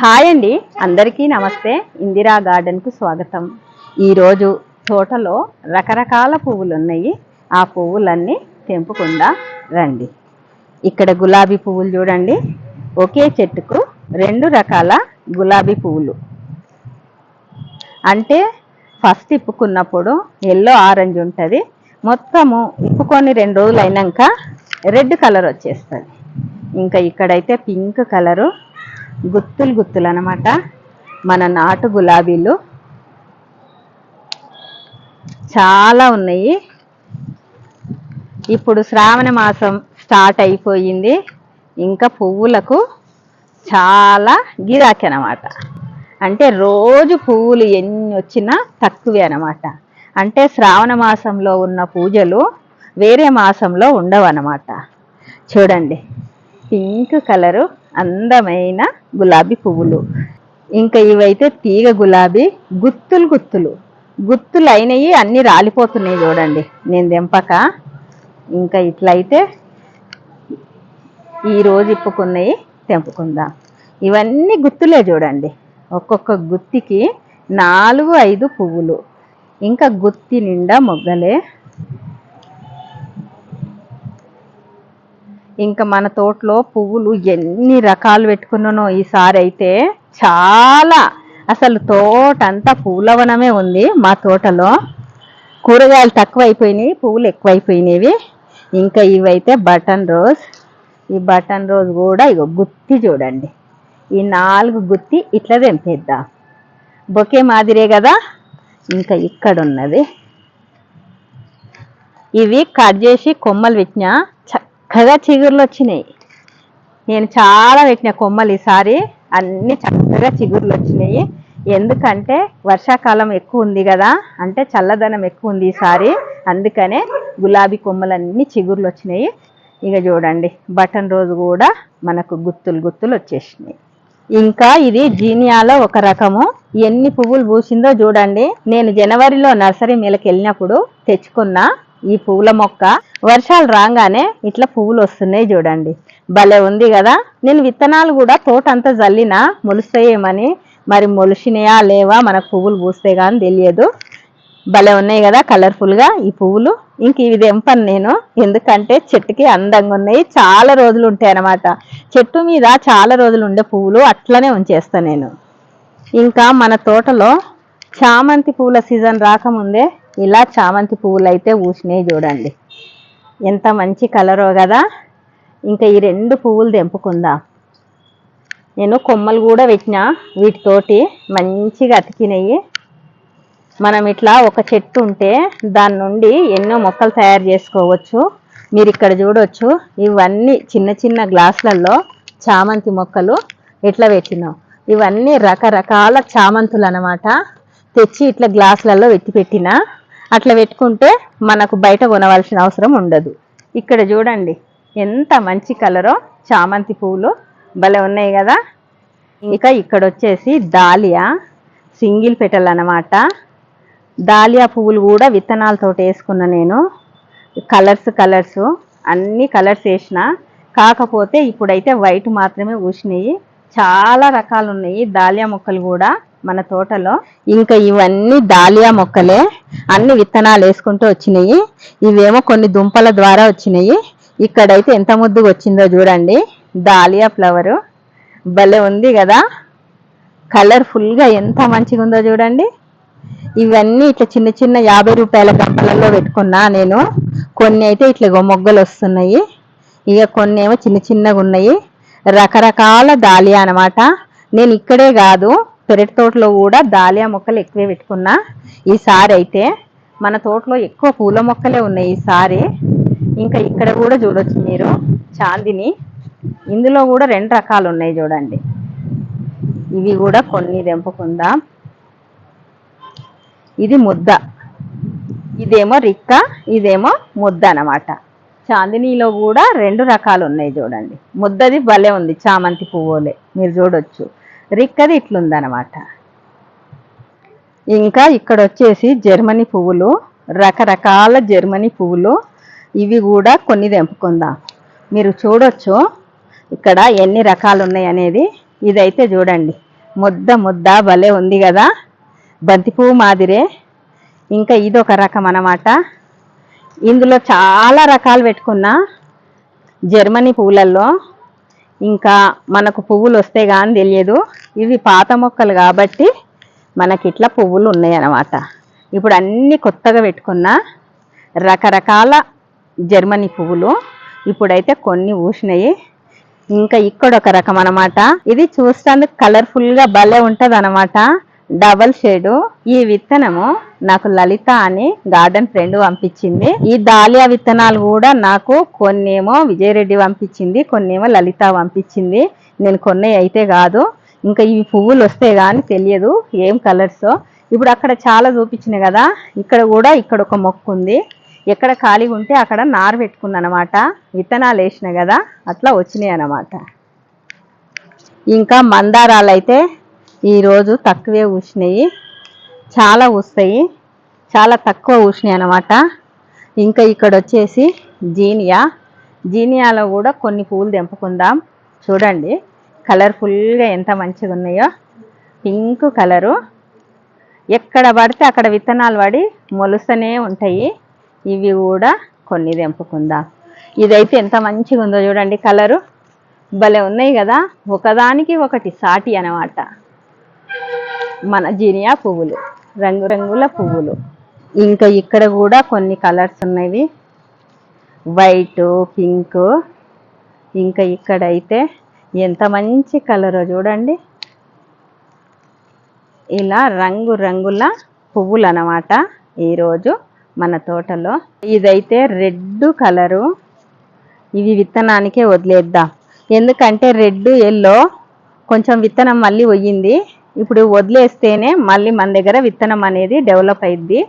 Hi అండి. అందరికీ నమస్తే. ఇందిరా గార్డెన్కు స్వాగతం. ఈరోజు తోటలో రకరకాల పువ్వులు ఉన్నాయి ఆ పువ్వులన్నీ తెంపుకుండా రండి. ఇక్కడ గులాబీ పువ్వులు చూడండి. ఒకే చెట్టుకు రెండు రకాల గులాబీ పువ్వులు. అంటే ఫస్ట్ ఇప్పుకున్నప్పుడు ఎల్లో ఆరెంజ్ ఉంటుంది. మొత్తము ఇప్పుకొని రెండు రోజులు అయినాక రెడ్ కలర్ వచ్చేస్తుంది. ఇంకా ఇక్కడైతే పింక్ కలరు గుత్తులు గుత్తులు అనమాట మన నాటు గులాబీలు. చాలా ఉన్నాయి. ఇప్పుడు శ్రావణ మాసం స్టార్ట్ అయిపోయింది. ఇంకా పువ్వులకు చాలా గిరాకీ అనమాట అంటే రోజు పువ్వులు ఎన్ని వచ్చినా తక్కువే అనమాట అంటే శ్రావణ మాసంలో ఉన్న పూజలు వేరే మాసంలో ఉండవు అనమాట చూడండి పింక్ కలరు అందమైన గులాబీ పువ్వులు. ఇంకా ఇవైతే తీగ గులాబీ గుత్తులు గుత్తులు. గుత్తులు అయినవి అన్నీ రాలిపోతున్నాయి చూడండి. నేను దింపక ఇంకా ఇట్లయితే ఈరోజు ఇప్పుకున్నవి తెంపుకుందాం. ఇవన్నీ గుత్తులే చూడండి. ఒక్కొక్క గుత్తికి నాలుగు ఐదు పువ్వులు. ఇంకా గుత్తి నిండా మొగ్గలే. ఇంకా మన తోటలో పువ్వులు ఎన్ని రకాలు పెట్టుకున్నానో ఈసారి అయితే చాలా. అసలు తోట అంతా పూలవనమే ఉంది మా తోటలో. కూరగాయలు తక్కువ అయిపోయినాయి పువ్వులు ఎక్కువైపోయినవి. ఇంకా ఇవైతే బటన్ రోజ్. ఈ బటన్ రోజ్ కూడా ఇక గుత్తి చూడండి. ఈ నాలుగు గుత్తి ఇట్లా తెంపేద్దాం. బొకే మాదిరే కదా? ఇంకా ఇక్కడ ఉన్నది ఇవి కట్ చేసి కొమ్మలు పెట్టినా చక్కగా చిగుర్లు వచ్చినాయి. నేను చాలా పెట్టిన కొమ్మలు ఈసారి. అన్ని చక్కగా చిగుర్లు వచ్చినాయి. ఎందుకంటే వర్షాకాలం ఎక్కువ ఉంది కదా అంటే చల్లదనం ఎక్కువ ఉంది ఈసారి. అందుకనే గులాబీ కొమ్మలన్నీ చిగుర్లు వచ్చినాయి. ఇక చూడండి బటన్ రోజు కూడా మనకు గుత్తులు గుత్తులు వచ్చేసినాయి. ఇంకా ఇది జీనియాలో ఒక రకము. ఎన్ని పువ్వులు పూసిందో చూడండి. నేను జనవరిలో నర్సరీ మేళకి వెళ్ళినప్పుడు తెచ్చుకున్న ఈ పువ్వుల మొక్క వర్షాలు రాగానే ఇట్లా పువ్వులు వస్తున్నాయి చూడండి. భలే ఉంది కదా? నేను విత్తనాలు కూడా తోట అంతా జల్లినా మొలుస్తాయేమని మరి మొలిసినాయా లేవా మనకు పువ్వులు పూస్తే కానీ తెలియదు. భలే ఉన్నాయి కదా కలర్ఫుల్గా ఈ పువ్వులు. ఇంక ఇవి తెంపను నేను. ఎందుకంటే చెట్టుకి అందంగా ఉన్నాయి. చాలా రోజులు ఉంటాయి అన్నమాట. చెట్టు మీద చాలా రోజులు ఉండే పువ్వులు అట్లనే ఉంచేస్తాను నేను. ఇంకా మన తోటలో చామంతి పువ్వుల సీజన్ రాకముందే ఇలా చామంతి పువ్వులు అయితే పూసినాయి చూడండి. ఎంత మంచి కలరో కదా. ఇంకా ఈ రెండు పువ్వులు తెంపుకుందాం. నేను కొమ్మలు కూడా పెట్టిన వీటితోటి మంచిగా అతికినాయి. మనం ఇట్లా ఒక చెట్టు ఉంటే దాని నుండి ఎన్నో మొక్కలు తయారు చేసుకోవచ్చు. మీరు ఇక్కడ చూడవచ్చు ఇవన్నీ చిన్న చిన్న గ్లాసులలో చామంతి మొక్కలు ఇట్లా పెట్టినాం. ఇవన్నీ రకరకాల చామంతులు అనమాట తెచ్చి ఇట్లా గ్లాసులలో పెట్టి పెట్టిన అట్లా పెట్టుకుంటే మనకు బయట కొనవలసిన అవసరం ఉండదు. ఇక్కడ చూడండి ఎంత మంచి కలరో చామంతి పువ్వులు భలే ఉన్నాయి కదా. ఇక ఇక్కడ వచ్చేసి దాలియా సింగిల్ పెటల్ అనమాట దాలియా పువ్వులు కూడా విత్తనాలతో వేసుకున్న నేను. కలర్స్ కలర్స్ అన్ని కలర్స్ వేసిన. కాకపోతే ఇప్పుడైతే వైట్ మాత్రమే పూసినాయి. చాలా రకాలు ఉన్నాయి దాలియా మొక్కలు కూడా మన తోటలో. ఇంకా ఇవన్నీ దాలియా మొక్కలే. అన్ని విత్తనాలు వేసుకుంటూ వచ్చినాయి. ఇవేమో కొన్ని దుంపల ద్వారా వచ్చినాయి. ఇక్కడైతే ఎంత ముద్దుగా వచ్చిందో చూడండి. Dahlia flower. భలే ఉంది కదా. కలర్ఫుల్గా ఎంత మంచిగా ఉందో చూడండి. ఇవన్నీ ఇట్లా చిన్న చిన్న యాభై రూపాయల గంపలలో పెట్టుకున్నా నేను. కొన్ని అయితే ఇట్లా మొగ్గలు వస్తున్నాయి. ఇక కొన్ని ఏమో చిన్న చిన్నగా ఉన్నాయి. రకరకాల దాలియా అనమాట నేను ఇక్కడే కాదు పెరటి తోటలో కూడా దాలియా మొక్కలు ఎక్కువే పెట్టుకున్నా. ఈసారి అయితే మన తోటలో ఎక్కువ పూల మొక్కలే ఉన్నాయి ఈసారి ఇంకా ఇక్కడ కూడా చూడొచ్చు మీరు చాందిని. ఇందులో కూడా రెండు రకాలు ఉన్నాయి చూడండి. ఇవి కూడా కొన్ని తెంపుకుందాం. ఇది ముద్ద. ఇదేమో రిక్క ఇదేమో ముద్ద అన్నమాట. చాందినీలో కూడా రెండు రకాలు ఉన్నాయి చూడండి. ముద్దది భలే ఉంది చామంతి పువ్వులే. మీరు చూడొచ్చు. రిక్కది ఇట్లుందనమాట. ఇంకా ఇక్కడ వచ్చేసి జర్మనీ పువ్వులు రకరకాల జర్మనీ పువ్వులు. ఇవి కూడా కొన్ని తెంపుకుందాం. మీరు చూడొచ్చు ఇక్కడ ఎన్ని రకాలు ఉన్నాయి అనేది. ఇదైతే చూడండి. ముద్ద ముద్ద భలే ఉంది కదా. బంతిపువ్వు మాదిరే. ఇంకా ఇదొక రకం అన్నమాట ఇందులో చాలా రకాలు పెట్టుకున్నా జర్మనీ పువ్వులలో ఇంకా మనకు పువ్వులు వస్తే కానీ తెలియదు. ఇవి పాత మొక్కలు కాబట్టి మనకి ఇట్లా పువ్వులు ఉన్నాయి అన్నమాట ఇప్పుడు అన్నీ కొత్తగా పెట్టుకున్నా రకరకాల జర్మనీ పువ్వులు ఇప్పుడైతే కొన్ని ఊసినాయి ఇంకా ఇక్కడ ఒక రకం అనమాట ఇది చూస్తానికి కలర్ఫుల్గా భలే ఉంటుంది అనమాట డబల్ షేడు ఈ విత్తనము నాకు లలిత అని గార్డెన్ ఫ్రెండ్ పంపించింది. ఈ దాలియా విత్తనాలు కూడా నాకు కొన్నేమో విజయరెడ్డి పంపించింది కొన్నేమో లలిత పంపించింది. నేను కొన్ని అయితే కాదు. ఇంకా ఇవి పువ్వులు వస్తే కానీ తెలియదు ఏం కలర్స్ ఇప్పుడు అక్కడ చాలా చూపించినాయి కదా. ఇక్కడ కూడా ఇక్కడ ఒక మొక్క ఉంది. ఎక్కడ ఖాళీగా ఉంటే అక్కడ నారు పెట్టుకున్నా అనమాట విత్తనాలు వేసిన కదా అట్లా వచ్చినాయి అన్నమాట. ఇంకా మందారాలు అయితే ఈరోజు తక్కువే ఊసినాయి చాలా వస్తాయి చాలా తక్కువ ఊసినాయి అన్నమాట. ఇంకా ఇక్కడ వచ్చేసి జీనియా. జీనియాలో కూడా కొన్ని పూలు తెంపుకుందాం. చూడండి కలర్ఫుల్గా ఎంత మంచిగా ఉన్నాయో. Pink colour. ఎక్కడ పడితే అక్కడ విత్తనాలు పడి మొలుస్తూనే ఉంటాయి. ఇవి కూడా కొన్ని తెంపుకుందాం. ఇదైతే ఎంత మంచిగా ఉందో చూడండి కలరు. భలే ఉన్నాయి కదా. ఒకదానికి ఒకటి సాటి అనమాట మన జీనియా పువ్వులు రంగురంగుల పువ్వులు. ఇంకా ఇక్కడ కూడా కొన్ని కలర్స్ ఉన్నవి. White pink. ఇంకా ఇక్కడైతే ఎంత మంచి కలరో చూడండి. ఇలా రంగు రంగుల పువ్వులు అన్నమాట ఈరోజు మన తోటలో. ఇదైతే రెడ్ కలరు. ఇవి విత్తనానికే వదిలేద్దాం. ఎందుకంటే రెడ్ ఎల్లో కొంచెం విత్తనం మళ్ళీ పోయింది ఇప్పుడు వదిలేస్తేనే మళ్ళీ మన దగ్గర విత్తనం అనేది డెవలప్ అయింది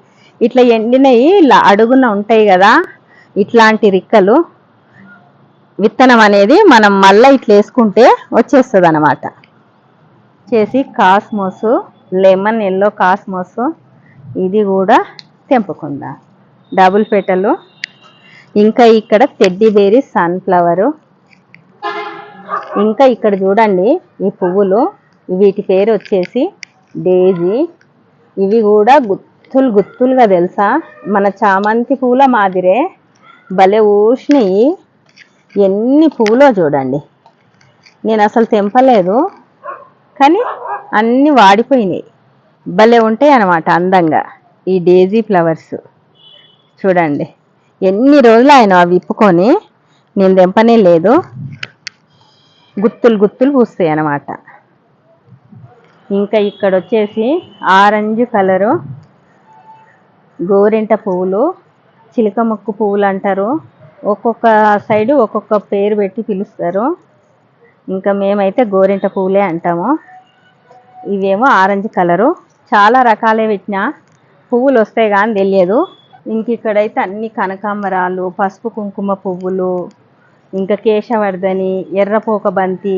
ఇట్లా ఎండినవి ఇలా అడుగున ఉంటాయి కదా ఇట్లాంటి రిక్కలు విత్తనం అనేది మనం మళ్ళీ ఇట్లా వేసుకుంటే వచ్చేస్తుంది అనమాట చేసి కాస్మోస్ లెమన్ ఎల్లో కాస్మోస్ ఇది కూడా తెంపుకుందాం. డబుల్ పెటలు ఇంకా ఇక్కడ టెడ్డీ బేరీ సన్ఫ్లవరు ఇంకా ఇక్కడ చూడండి ఈ పువ్వులు. వీటి పేరు వచ్చేసి డేజీ. ఇవి కూడా గుత్తులు గుత్తులుగా తెలుసా? మన చామంతి పూల మాదిరే. భలే ఊసినాయి ఎన్ని పూలో చూడండి. నేను అసలు తెంపలేదు. కానీ అన్నీ వాడిపోయినాయి. భలే ఉంటాయి అన్నమాట అందంగా ఈ డేజీ ఫ్లవర్స్. చూడండి. ఎన్ని రోజులు ఆయన అవి విప్పుకొని నేను తెంపనే లేదు. గుత్తులు గుత్తులు పూస్తాయి అన్నమాట. ఇంకా ఇక్కడ వచ్చేసి ఆరెంజ్ కలరు గోరింట పువ్వులు చిలక ముక్కు పువ్వులు అంటారు. ఒక్కొక్క సైడు ఒక్కొక్క పేరు పెట్టి పిలుస్తారు. ఇంకా మేమైతే గోరింట పువ్వులే అంటాము. ఇవేమో ఆరెంజ్ కలరు. చాలా రకాలే పెట్టినా పువ్వులు వస్తాయి కానీ తెలియదు. ఇంక ఇక్కడైతే అన్ని కనకాంబరాలు పసుపు కుంకుమ పువ్వులు ఇంకా కేశవర్ధని ఎర్రపోక బంతి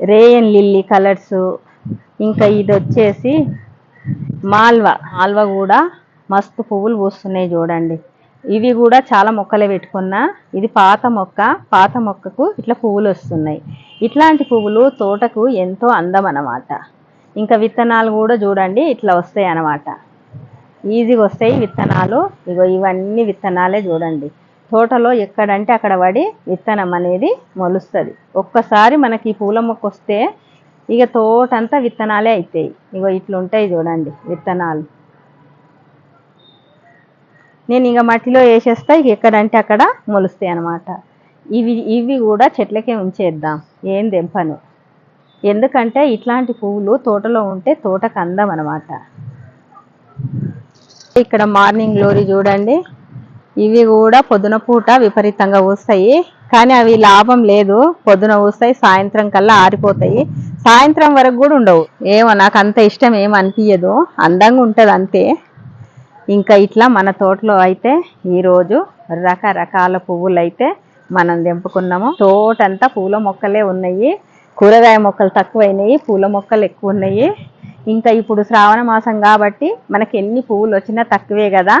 రేయన్ లిల్లీ కలర్స్ ఇంకా ఇది వచ్చేసి మాల్వా. మాల్వా కూడా మస్తు పువ్వులు పూస్తున్నాయి చూడండి. ఇవి కూడా చాలా మొక్కలే పెట్టుకున్నా. ఇది పాత మొక్క. పాత మొక్కకు ఇట్లా పువ్వులు వస్తున్నాయి. ఇట్లాంటి పువ్వులు తోటకు ఎంతో అందం అన్నమాట ఇంకా విత్తనాలు కూడా చూడండి ఇట్లా వస్తాయి అన్నమాట ఈజీగా వస్తాయి విత్తనాలు. ఇగో ఇవన్నీ విత్తనాలే చూడండి. తోటలో ఎక్కడంటే అక్కడ పడి విత్తనం అనేది మొలుస్తుంది. ఒక్కసారి మనకి ఈ పూల మొక్క వస్తే ఇక తోటంతా విత్తనాలే అవుతాయి ఇగో ఇట్లుంటాయి చూడండి విత్తనాలు. నేను ఇక మట్టిలో వేసేస్తా ఇక ఎక్కడంటే అక్కడ మొలుస్తాయి అన్నమాట. ఇవి ఇవి కూడా చెట్లకే ఉంచేద్దాం ఏం తెంపను. ఎందుకంటే ఇట్లాంటి పువ్వులు తోటలో ఉంటే తోటకు అందం అనమాట ఇక్కడ మార్నింగ్ గ్లోరీ చూడండి. ఇవి కూడా పొద్దున పూట విపరీతంగా పూస్తాయి. కానీ అవి లాభం లేదు. పొద్దున పూస్తాయి సాయంత్రం కల్లా ఆరిపోతాయి. సాయంత్రం వరకు కూడా ఉండవు. ఏమో నాకు అంత ఇష్టం ఏం అనిపించదు అందంగా ఉంటుంది అంతే. ఇంకా ఇట్లా మన తోటలో అయితే ఈరోజు రకరకాల పువ్వులు అయితే మనం తెంపుకున్నాము. తోటంతా పూల మొక్కలే ఉన్నాయి. కూరగాయ మొక్కలు తక్కువైనాయి పూల మొక్కలు ఎక్కువ ఉన్నాయి. ఇంకా ఇప్పుడు శ్రావణ మాసం కాబట్టి మనకి ఎన్ని పువ్వులు వచ్చినా తక్కువే కదా.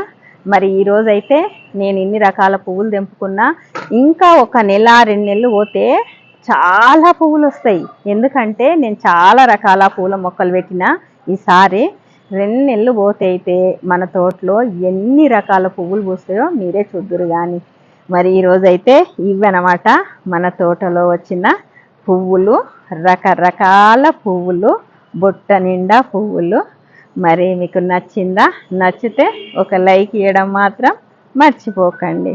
మరి ఈరోజైతే నేను ఇన్ని రకాల పువ్వులు తెంపుకున్నా. ఇంకా ఒక నెల రెండు నెలలు పోతే చాలా పువ్వులు వస్తాయి ఎందుకంటే నేను చాలా రకాల పూల మొక్కలు పెట్టిన ఈసారి రెండు నెలలు పోతే అయితే మన తోటలో ఎన్ని రకాల పువ్వులు పూస్తాయో మీరే చూద్దురు కానీ మరి ఈరోజైతే ఇవన్నమాట మన తోటలో వచ్చిన పువ్వులు. రకరకాల పువ్వులు బుట్ట నిండా పువ్వులు. మరి మీకు నచ్చిందా? నచ్చితే ఒక లైక్ ఇవ్వడం మాత్రం మర్చిపోకండి.